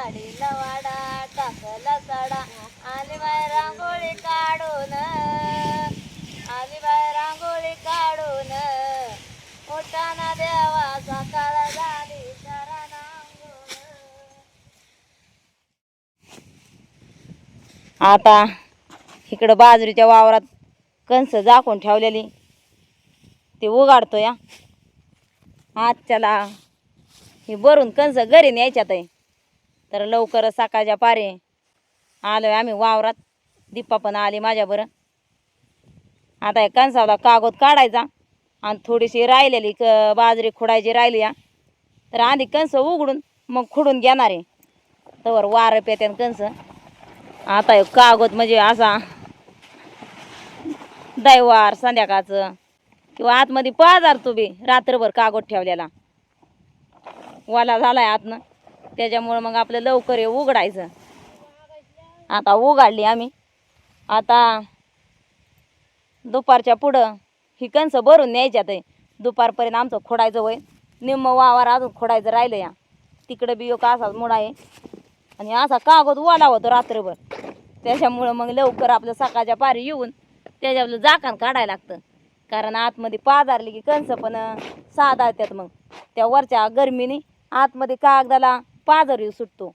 गाडीला वाडा टाकला साडा. आली बाय रांगोळी काढून. आली बाय रांगोळी काढून. उठाना देवा सकाळ झाली आता इकडं बाजरीच्या वावरात कणस झाकून ठेवलेली. ते उगाडतो या. आजच्याला हे भरून कणस घरी न्यायच्यात आहे. तर लवकर सकाळच्या पारे आहे आम्ही वावरात. दीपा पण आली माझ्याबरं आता हे कणसाला कागद काढायचा आणि थोडीशी राहिलेली क बाजरी खुडायची राहिली या. तर आधी कणस उघडून मग खुडून घेणार आहे. तवर वारं पेत्यान कणसं. आता हे कागद म्हणजे असा दैवार संध्याकाळचं. किंवा आतमध्ये पाजार तू बी रात्रभर कागद ठेवलेला. वाला झालाय आतनं. त्याच्यामुळं मग आपलं लवकर हे उघडायचं. आता उघडली आम्ही. आता दुपारच्या पुढं ही कणस भरून न्यायच्यात आहे. दुपारपर्यंत आमचं खोडायचं वय निम्म वावर अजून खोडायचं राहिलं या. तिकडं बी एक असाच मुडा आहे. आणि असा कागद ओला होतो रात्रभर. त्याच्यामुळं मग लवकर आपलं सकाळच्या पारी येऊन त्याच्यावर झाकण काढायला लागतं. कारण आतमध्ये पाजारली की कणसं पण साधा येतात मग. त्या वरच्या गरमीने आतमध्ये कागदाला पाजर येऊ सुटतो.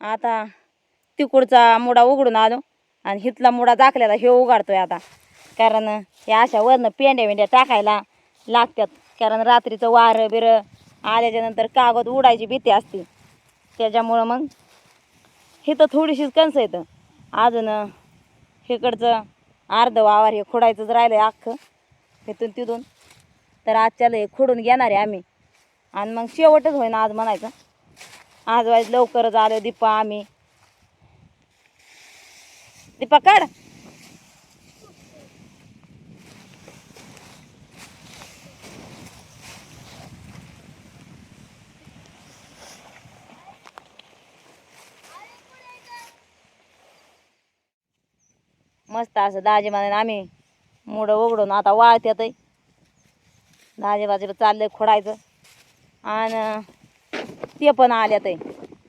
आता तिकडचा मुडा उघडून आलो आणि हितला मुडा दाखल्याला हे उघडतोय आता. कारण या अशा वरनं पेंड्या वेंड्या टाकायला लागतात कारण रात्रीचं वारं बिरं आल्याच्यानंतर कागद उडायची भीती असते. त्याच्यामुळं मग इथं थोडीशीच कणसं येतं. अजून इकडचं अर्ध वावर हे खोडायचंच राहिलं आहे अख्खं. इथून तिथून. तर आजच्याला हे खोडून घेणार आहे आम्ही. आणि मग शेवटच होईना आज म्हणायचं. आज वाईज लवकरच आलो दीपा आम्ही. दीपा काढ. मस्त असं दाजी म्हणे आम्ही मुडं उघडून आता वाळत्यात दाजी बाजी चाललंय खोडायचं. आणि ते पण आल्यात आहे.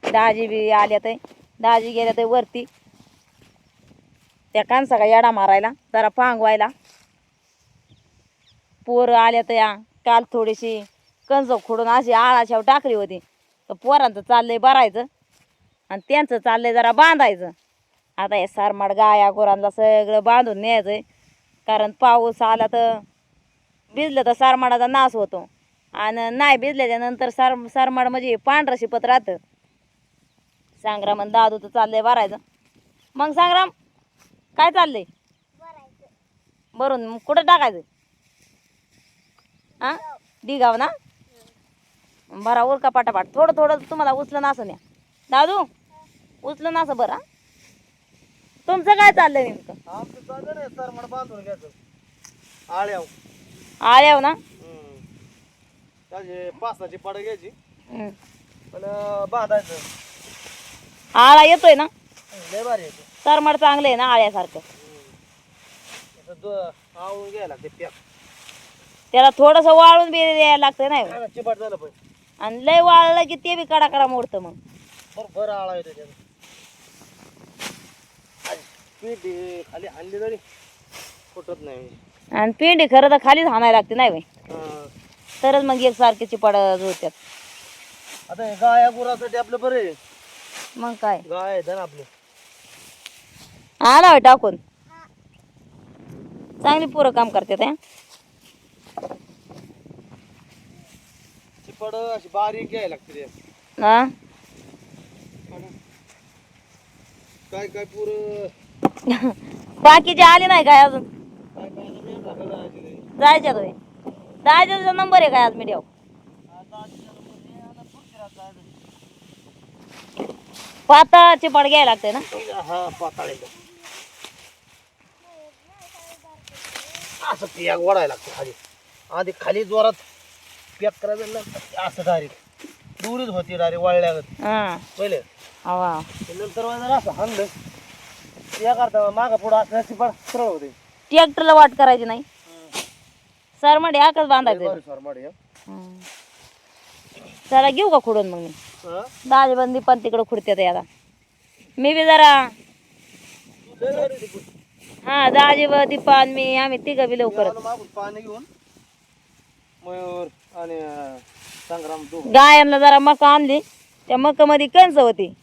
दाजी बी आल्यात आहे. दाजी गेल्यात आहे वरती. त्या कांसा का येडा मारायला जरा पांगवायला. पोरं आल्यात या काल थोडीशी. कंज खोडून अशी आळाशाव टाकली होती. तर पोरांचं चाललंय भरायचं आणि त्यांचं चाललंय जरा बांधायचं. आता हे सारमाड गाया गुरांना सगळं बांधून न्यायचं आहे कारण पाऊस आला तर भिजलं तर सारमाडाचा नाश होतो. आणि नाही भिजल्याच्या नंतर सार सारमाड म्हणजे पांढरं शिपत राहतं. संग्राम आणि दादू तर चाललंय भरायचं. मग संग्राम काय चाललंय? भरून मग कुठं टाकायचं? हां दिगाव ना? भरा उरका पाटापाट. थोडं थोडं तुम्हाला उचलं नसं न्या. दादू उचलं नसं बरं. हा? तुमचं काय चाललंय नेमकं? आळ्याव. आळ्याव ना? त्याची पासाची पाडं घ्यायची. हं. पण अं, बांधायचं. आळा येतोय ना? लय भारी आहे ते. सरमड चांगलं आहे ना आळ्यासारखं? असं दो- आवळून घ्यायला लागते पॅक त्याला थोडंसं वाळून बी द्यायला लागतं नाही ना, चिपाट झालं पण आणि लय वाळलं की ते बी कडा कडा मोडतं मग. बरोबर आळा येतो त्याच्यात आणि पीठ हे खाली आणली तरी फुटत नाही. आणि पेंडी खरं तर खालीच हाणायला लागते नाही बाई. हं. तरच मग एकसारखे चिपाड होत्यात आता हे गाया गुरासाठी आपलं बरं आहे मग काय गाय आहेत ना आपले आला होय टाकून चांगली पोरं काम करतात हं? चिपाड अशी बारीक घ्यायला लागते रे हा काय काय पुरं बाकीचे आले नाही काय अजून काय काय आता मेन झालं जायचं रे. जायच्यात होय जायचा नंबर आहे काय आज मीडिया. पाता चिपाड घ्यायला लागते ना? हा पाताळ असं पियाग ओढायला लागतं खाली. आधी खाली जोरात पॅक करायचं नंतर असं डायरेक्ट दुरीच होती डायरेक्ट वळल्यागत. हा. पहिले. हवा नंतर जर असं हाणलं. या करता मागं पुढं असं चिपड सरळ होते. ट्रॅक्टरला वाट करायची नाही. सर म्हणजे आकच बांधायचं हं. चला घेऊ का खुडून मग मी? दाजीबंदी पण तिकडं खुडत्यात याला. मी बी जरा. हा दाजी व दीपान मी आम्ही तिघं बी लवकर पाणी घेऊन मयूर आणि अं, संग्राम दोघं. गायांना जरा मका आणली. त्या मकामध्ये कणस होती.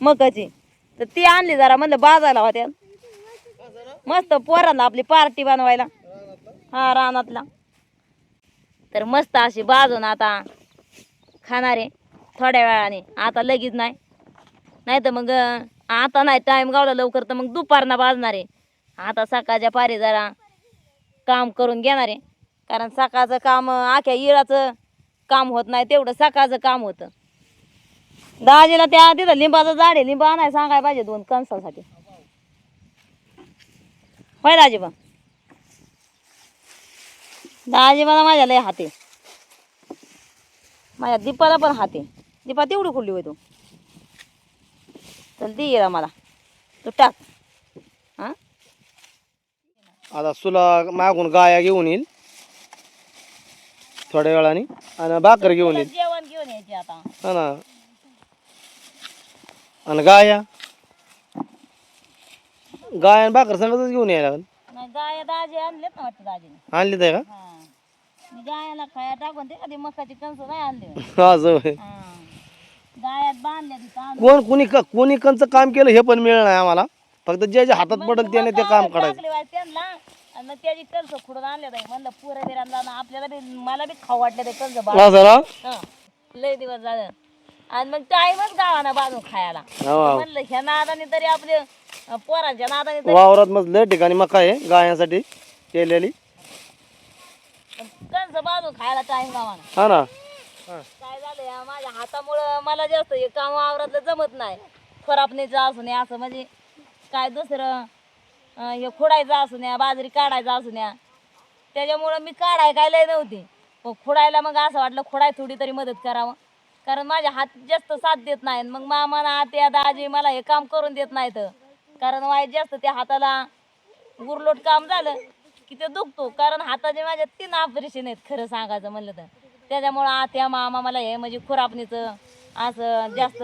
मकाची. तर ती आणली जरा म्हणलं बाजायला होत्या. मस्त पोरांना आपली पार्टी बनवायला. हा रानातला. तर मस्त अशी बाजून आता खाणार आहे थोड्या वेळाने. आता लगेच नाही. नाही तर मग आता नाही टाईम गावला लवकर तर मग दुपारना बाजणार आहे आता सकाळच्या पारी जरा काम करून घेणार. आहे कारण सकाळचं काम आख्या इळाचं काम होत नाही तेवढं सकाळचं काम होतं. दाजीला त्या तिथं लिंबाचं झाड आहे. लिंबा नाही सांगायला पाहिजे दोन कणसासाठी. होय दाजीबा दाजीबाला माझ्या लय हाते. माझ्या दीपाला पण हाते. दीपा तेवढी खुल्ली होय तू. चल ती येरा मला. तू टाक. हां? आता सुला मागून गाया घेऊन येईल. थोड्या वेळाने. आणि भाकर घेऊन येईल. जेवण घेऊन यायचे आता. हा ना. आणि गाया. गाय आणि भाकर संगतच घेऊन यायला लागेल. नाही गाया दाजी आणलेत ना वाटतं दाजीने. आणली आहे हा. मी गायाला खाया टाकून ते कधी मकाची कणस नाही आणले. का होय. हा. गायात बांधल्या तिथं आणून कोण कुणी क- कोणी कंचं काम केलं हे पण मिळणार नाही आम्हाला. फक्त जे जे हातात पडेल त्याने ते काम काढायचं टाकले त्यांना. आणि मग त्याची कणस खुडून आणले ताई म्हणलं पुरे बिरांना ना आपल्याला बी मला बी खाऊ वाटले ते कणस बा असं ना लय दिवस झालं. आणि मग टाईमच गावाना बाजून खायला. हा. म्हणलं ह्या नादाने तरी आपले अं, पोरांच्या नादाने तरी वावरात मग लय ठिकाणी मका आहे गायांसाठी केलेली. कणस बाजून खायला टाईम गावाना. हा ना. काय झालं या माझ्या हातामुळं मला जास्त हे काम जमत नाही. खरापणीचं या असं म्हणजे काय दुसरं अं, हे खोडायचं असून या बाजरी काढायचं असून या त्याच्यामुळं मी काढाय काय लय नव्हती. पण खोडायला मग असं वाटलं खोडाय थोडी तरी मदत करावं. कारण माझ्या हात जास्त साथ देत नाही मग मामा ना त्या दाजी मला हे काम करून देत नाहीत. कारण वाईट जास्त त्या हाताला गुरलोट काम झालं की ते दुखतो. कारण हाताचे माझ्या तीन ऑपरेशन आहेत खरं सांगायचं म्हणलं तर. त्याच्यामुळं आत्या मामा मला हे म्हणजे खुरापणीचं असं जास्त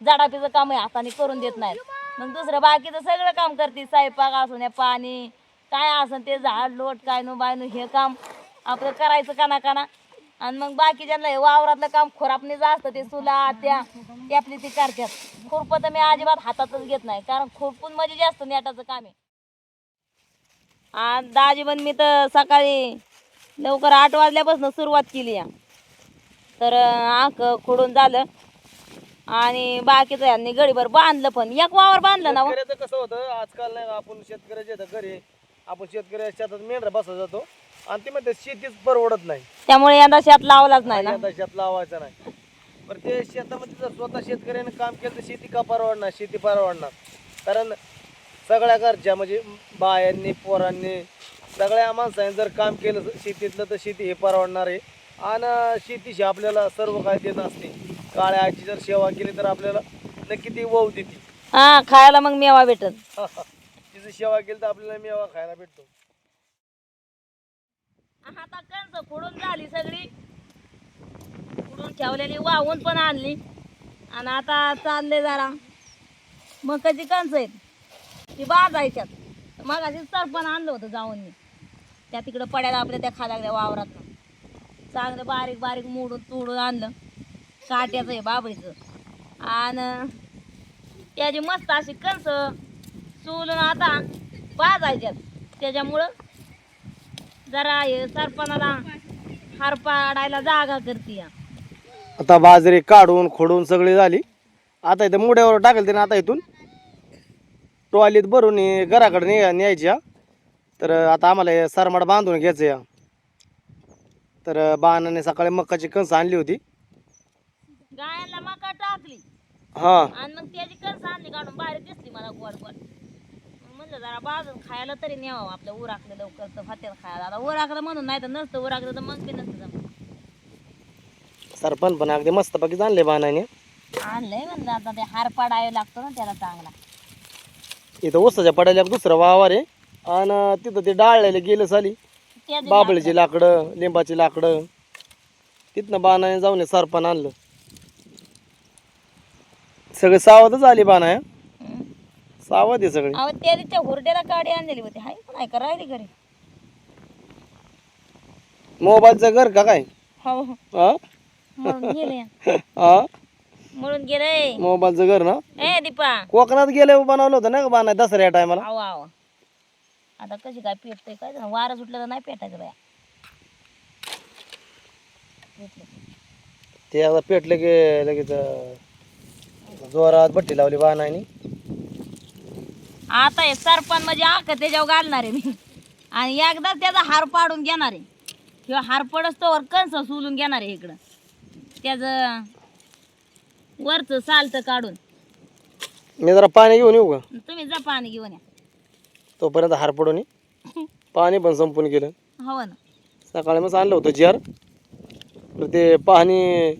जाडापीचं काम आहे हाताने करून देत नाहीत. मग दुसरं बाकीचं सगळं काम करते स्वयंपाक असून या पाणी काय असन ते झाड लोट काय नो बाय नो हे काम आपलं करायचं काना काना आणि मग बाकीच्यांना हे वावरातलं काम खुरापणीच असतं ते चुला त्या ते आपली ती करतात. खुरपं तर मी अजिबात हातातच घेत नाही कारण खुरपून म्हणजे जास्त नेटाचं काम आहे. आणि दाजी पण मी तर सकाळी लवकर आठ वाजल्यापासून सुरुवात केली या. तर आंक खोडून झालं. आणि बाकीचं यांनी गडीभर बांधलं पण. एक वावर बांधलं ना हो. शेतकऱ्याचं कसं होतं आजकाल नाही का, आपण शेतकऱ्याच्या इथं घरी आपण शेतकऱ्या शेतात मेंढरा बसत जातो. आणि ते म्हणते शेतीच परवडत नाही. त्यामुळे यंदा शेत लावलाच नाही ना? यंदा शेत लावायचं नाही. पण ते शेतामध्ये जर स्वतः शेतकऱ्याने काम केलं तर शेती का परवडणार? शेती परवडणार. कारण सगळ्या घरच्या म्हणजे बायांनी पोरांनी सगळ्या माणसाने जर काम केलं शेतीतलं तर शेती हे परवडणार आहे. आणि शेतीशी आपल्याला सर्व काय देत असते. काळ्या आईची जर सेवा केली तर आपल्याला नक्की ती वव देते. हा खायला मग मेवा भेटत तिची सेवा केली तर आपल्याला मेवा खायला भेटतो. आता कणस फोडून झाली सगळी. फोडून ठेवलेली वाहून पण आणली. आणि आता चालले जरा. मकाची कणस आहेत? ती बाजायच्यात. मग अशी सरपण आणलं होतं जाऊन मी. त्या तिकडं पड्याला आपल्या त्या खाल्याल्या वावरात. चांगलं बारीक बारीक मोडून तोडून आणलं. काट्याचं आहे बाबरीचं आणि त्याची मस्त अशी कणस चुलून आता बाजायच्यात. त्याच्यामुळं जरा हे सरपणाला हार पाडायला जागा करते. आता बाजरी काढून खोडून सगळी झाली. आता इथं मुड्यावर टाकेल त्याने आता इथून. टॉलीत भरून हे घराकडे न्या न्यायच्या तर आता आम्हाला हे सरमाड बांधून घ्यायचं या. तर बाणाने सकाळी मक्काची कणस आणली होती. गायांना मका टाकली. हां. आणि मग त्याची कणस आणली काढून बारीक दिसली मला गोड गोड म्हणलं जरा बाजून खायला तरी न्यावं आपलं उराकलं लवकर तर फात्यात खायला. आता उराकलं म्हणून नाही तर नसतं उराकलं तर मग बी नसतं जमलं. सरपण पण अगदी मस्तपैकी आणले बाणाने आणलंय म्हणलं आता ते हार पाडायला लागतो ना त्याला चांगला. इथं उसाच्या पडायला एक दुसरं वावर आहे. आणि तिथं ते डाळलेले गेलं साली. बाबळीची लाकडं लिंबाची लाकडं. तिथनं बाणाने जाऊन हे सरपण आणलं. सगळे सावधच आली आहे सावध आहे सगळे. अहो त्या हुरड्याला गाडी आणलेली होती. हाय पण आहे का राहिली घरी? मोबाईलचं घर का काय? हो. हा? म्हणून गेले. हा? म्हणून गेले. मोबाईलचं घर ना? ए दीपा. कोकणात गेले बनवलं होतं ना का बाना दसऱ्या टायमाला आव आव आता कशी काय पेटतंय काय झालं? वारं सुटलं तर नाही पेटायचं बाया. ते आता पेटले की लगेच अं, जोरात बट्टी लावली बाणाने आता हे सरपण म्हणजे आख त्याच्यावर घालणार आहे मी. आणि एकदा त्याचा हार पाडून घेणार आहे. किंवा हार पडस तोवर कंस सोलून घेणार आहे इकडं. त्याचं वरचं सालतं काढून. मी जरा पाणी घेऊन येऊ का? तुम्ही जा पाणी घेऊन या. तोपर्यंत हार पडून ये. पाणी पण संपून गेलं. हो ना. सकाळी मग आणलं होतं जार तर ते पाणी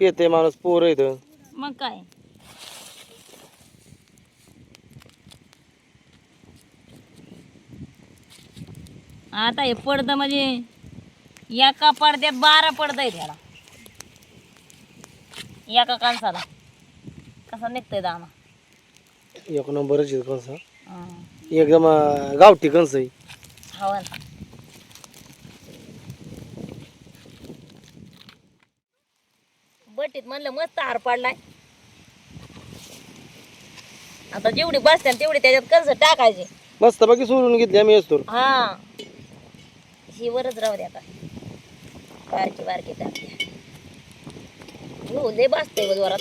पिते माणूस पोरं इथं. मग काय? आता हे पडदं म्हणजे एका पडद्यात बारा पडदा आहे त्याला एका कांसाला कसा निघतोय दामा एक नंबरच आहे कंस हं. एकदम अं, गावठी कंस आहे. हवा ना. बटीत म्हणलं मस्त हार पाडलाय. आता जेवढी बसते तेवढी त्याच्यात कंस टाकायचे. मस्त बाकी सोडून घेतली आम्ही असतो हा. ही वरच राहू दे आता. बारकी बारकी हो लय बसते जोरात.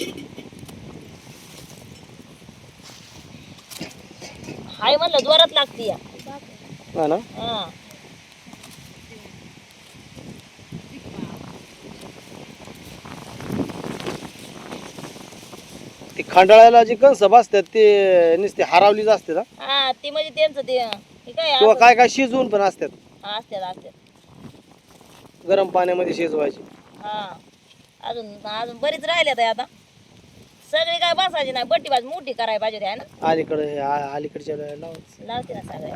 हाय म्हणलं जोरात लागते या. हा ना? हा. ते खांडाळ्याला जी कंस बसतात ते नुसते हरावलीच असतात हा. हा ते म्हणजे त्यांचं ते हे काय किंवा काय काय शिजवून पण असतात असतात असतात गरम पाण्यामध्ये शिजवायचे. हा. अजून अजून बरीच राहिल्यात आहे आता. सगळी काय बसायची नाही बट्टी बाज मोठी करायला पाहिजे होती, आहे ना? अलीकडे हे आ- अलीकडच्या लावायचं. लावते ना सगळ्या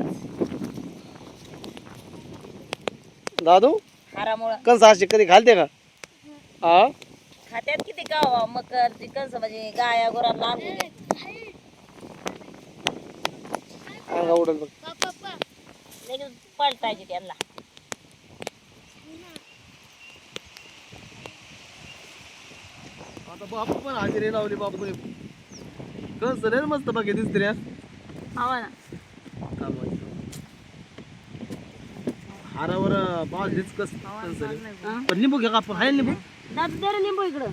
दादू? हारामुळं. कंस असे कधी घालते का? हा खात्यात किती गाव मकर ते कंस म्हणजे गाया गुरांना आणून अंगा उडल बघ. पलटायची त्यांना. आता बापू पण हाजिरी लावली बापू कंस रे मस्त बाकी दिसते रे. हवा ना. हारावर बाजरीच कस कंस रे. पण लिंबू घ्या का हाय लिंबू दादू दे रे लिंबू इकडं.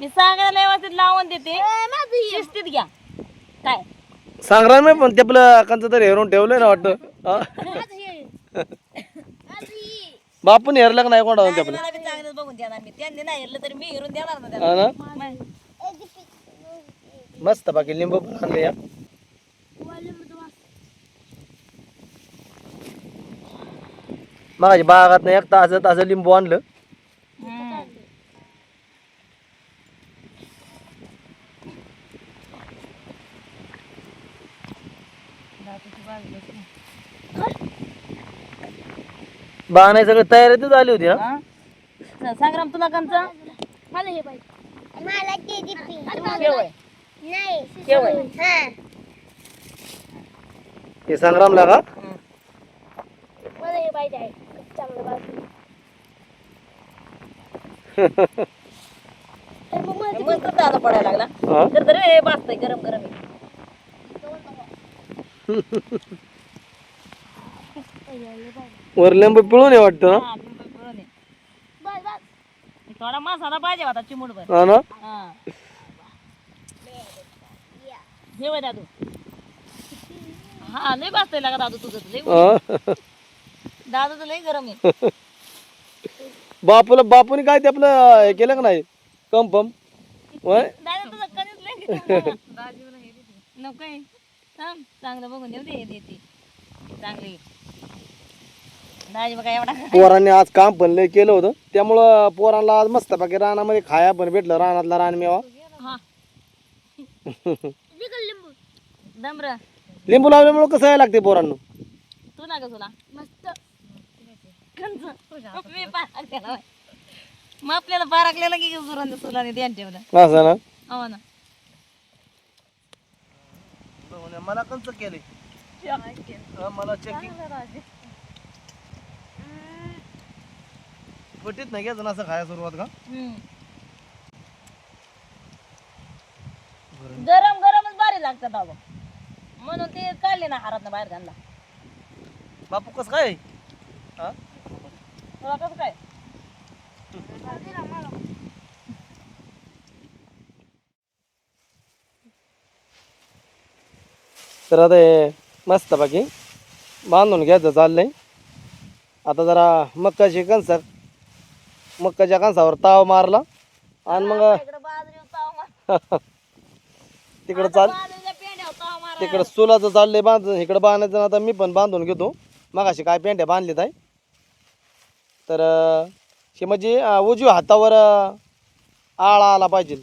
मी सांगायला व्यवस्थित लावून देते. शिस्तीत घ्या. काय? संग्राम आहे पण ते आपलं कंच तरी हेरून ठेवलंय ना वाटतं. हा? बापून हेरलं का नाही कोणा ते आपलं मला बी चांगलंच बघून देणार मी. त्यांनी नाही हेरलं तरी मी हिरून देणार ना त्यांना हा ना? मग. मस्त बाकी लिंबू पण आणले या. माझ्या बागात एक तास तास लिंबू आणलं हम्म. बाण सगळं तयारीतच आली होती हा? स- संग्राम तुला कंचा मला हे पाहिजे. मला ते शेवय नाही. शेवय हे. संग्रामला का? मला हे पाहिजे आहे. चांगलं पाहिजे मस्त दादा पडायला लागला. हा? तर हे गरम गरम आहे. वर लिंबू पिळून ये वाटतं. ना हा, लिंबू पिळून ये. थोडा मसाला पाहिजे होता हा ना? हा. हे वय दादू. हा लय बाजतंय लागा दादू तुझं तर लय हा. दादू तर लय गरम आहे. बापूला बापूने काय ते आपलं हे केलं का नाही? कम पम होय? दादा तुझं कधीच लय नको आहे. थांब चांगलं बघून देऊ दे देते चांगली. दाजी बघा एवढा पोरांनी आज काम पण लय केलं होतं. त्यामुळं पोरांना आज मस्त बाकी रानामध्ये खाया पण भेटलं रानातला रान मेवा. हा. दमर लिंबू. लावल्यामुळे कसं यायला लागते पोरांना? तू ना ग तुला. मस्त. कंच मी पाहते ना मग आपल्याला बाराकलेला की ध्यान ठेवलं? असं ना? हो ना. मला कंच केले? मला चेकिंग पटीत नाही घ्यायचं ना असं खायला सुरुवात का. गरम गरमच भारी लागतात अगं. म्हणून ते काढले ना हारात बाहेर घालला बापू कस काय? हा? तुला कसं काय? तर आता हे मस्त बाकी बांधून घ्यायचं चाललंय. आता जरा मक्काची कणस मक्काच्या कणसावर ताव मारला? आणि मग इकडे बाजरी ताव मार तिकडं चाल बाजरीच्या पेंड्यावर ताव मार तिकडं चुलाचं चाललंय बांध इकडं बांधायचं आता मी पण बांधून घेतो. मगाशी काय पेंड्या बांधलीत आहे? तर अं, हे म्हणजे अं, उजव्या हातावर अं, आळा आला पाहिजे.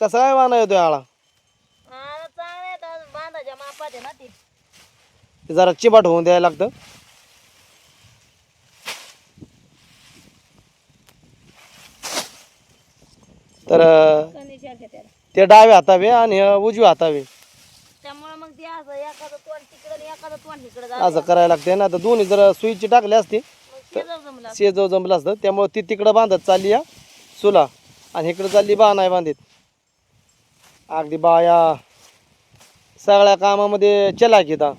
कसं काय बांधा येतोय आळा? हा, चांगलं आहे तर बांधाच्या मापात आहे ना ती. ते जरा चिबाट होऊन द्यायला लागतं. तर ते डाव्या हातावे आणि उजव्या हातावे. त्यामुळे मग ते असं एखादं तोंड तिकडं आणि एखादं तोंड इकडं असं झालं करायला लागते. ना तर दोन्ही जर सुईची टाकली असती शेजाव जमलं असतं त्यामुळे ती तिकडं बांधत चालली या चुला आणि इकडं चालली बा नाही बांधित. अगदी बाया सगळ्या कामामध्ये चला घेता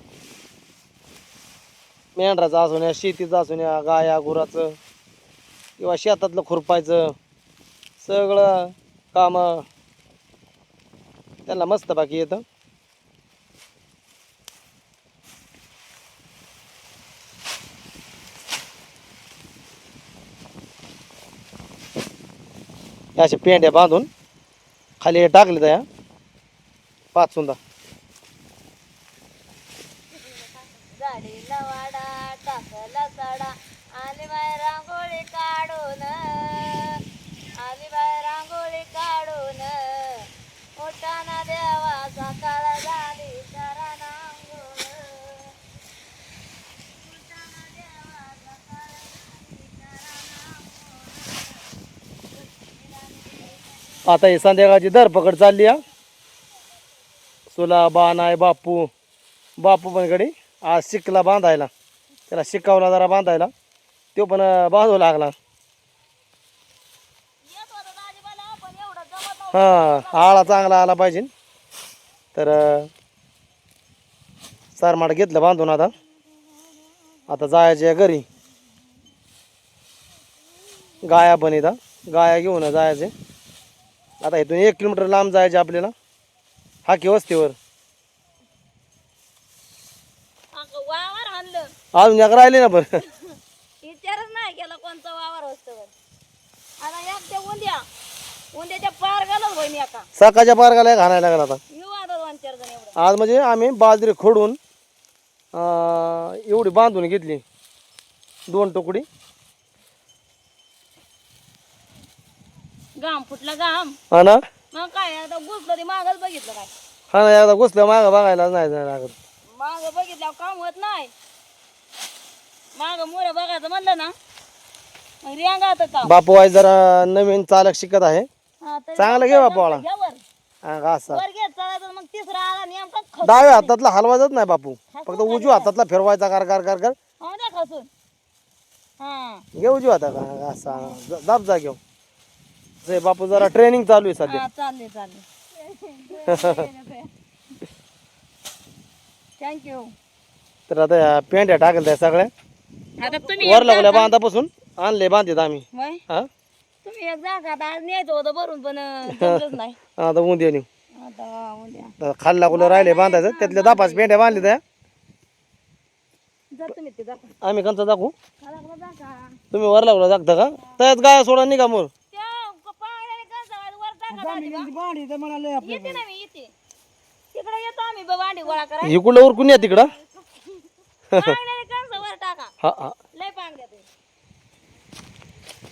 मेंढराचं असून या शेतीचं असून या गाया गुराचं किंवा शेतातलं खुरपायचं. सगळं काम त्यांना मस्त बाकी येतं. अशा पेंड्या बांधून खाली हे टाकले त्या. पाच सुंदा. झाडीला वाडा टाकला साडा आणि बाय रांगोळी काढून. रांगोळी काढून मोठाना देवा सकाळ झाली करा नांगोळ आता ही संध्याकाळची धरपकड चालली हा. सुला बाणाय बापू बापू पण कडे आज शिकला बांधायला. त्याला शिकवला जरा बांधायला. तो पण बांधू लागला येत होता दाजीबाला पण एवढं जमत नव्हतं. हा आळा चांगला आला पाहिजे. तर सारमाड घेतलं बांधून आता. आता जायचे घरी. गाया पण इथं. गाया घेऊन जायचे आता इथून एक किलोमीटर लांब जायचे आपल्याला. हाकी वस्तीवर. अजून एक राहिले ना बरं. विचारच नाही केला कोणचा वावर असतो आता एक ते उंद्या. उंद्याच्या पार बहिणी एका सकाळच्या पारगाला एक हाणायला लागला आता. येऊ आता दोन चार जण एवढं. आज म्हणजे आम्ही बाजरी खोडून अं, एवढी बांधून घेतली. दोन तुकडी. घाम फुटला घाम. हा ना? मग काय आता घुसलं ते मागच बघितलं काय. हा ना एकदा घुसलं मागं बघायला नाही जायला लागत. माग बघितल्यावर काम होत नाही. माग मोर बघायचं म्हणलं ना मग रेंगात काम. बापू आई जरा नवीन चालक शिकत आहे. चांगलं घे बापू हा, असा? वर घेत चालायचं मग तिसरा आला नेमका खसून. डाव्या हातातला हलवायचाच नाही बापू. फक्त उजव्या हातातला फिरवायचा कर कर कर कर हा ना खसून. हा. घे उजव्या हाता का असा? ज- दाब जा घेऊ जे बापू जरा ट्रेनिंग चालू आहे सध्या. हा चालले चालले. थँक्यू तर आता या पेंड्या टाकल्या त्या सगळ्या. आता तुम्ही वर लागल्या बांधापासून. आणले बांधित आम्ही. वय हा? तुम्ही एक जा का आता आज न्यायचं होतं भरून पण अं, जमलंच नाही. आता उद्या नेऊ आता उद्या तर खाल्ला कुलं राहिले बांधायचं. त्यातल्या दहा पाच पेंड्या बांधल्या त्या. जा तुम्ही ते जा आम्ही कंचा दाखवू. तुम्ही वर लागला जागता का? त्यात गाय सोडा निघा मोर त्या पाण्याने कसं वर टाका येते ना मी येते. तिकडे येतो आम्ही ब- भांडी गोळा करा इकडलं उरकून या तिकडं. पाण्याने कसं वर टाका. हा हा. लय ते.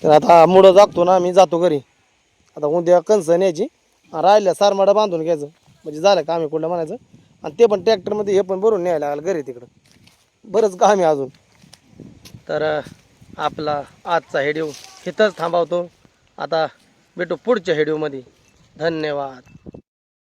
तर आता मुडं जागतो ना मी जातो घरी. आता उद्या कणस न्यायची. राहिल्या सारमाडा बांधून घ्यायचं. म्हणजे झालं का आम्ही कुठलं म्हणायचं. आणि ते पण ट्रॅक्टरमध्ये हे पण भरून न्यायला लागलं घरी तिकडं. बरंच काम आहे अजून. तर आपला आजचा हेडिओ इथंच थांबवतो. आता भेटू पुढच्या हेडिओमध्ये. धन्यवाद.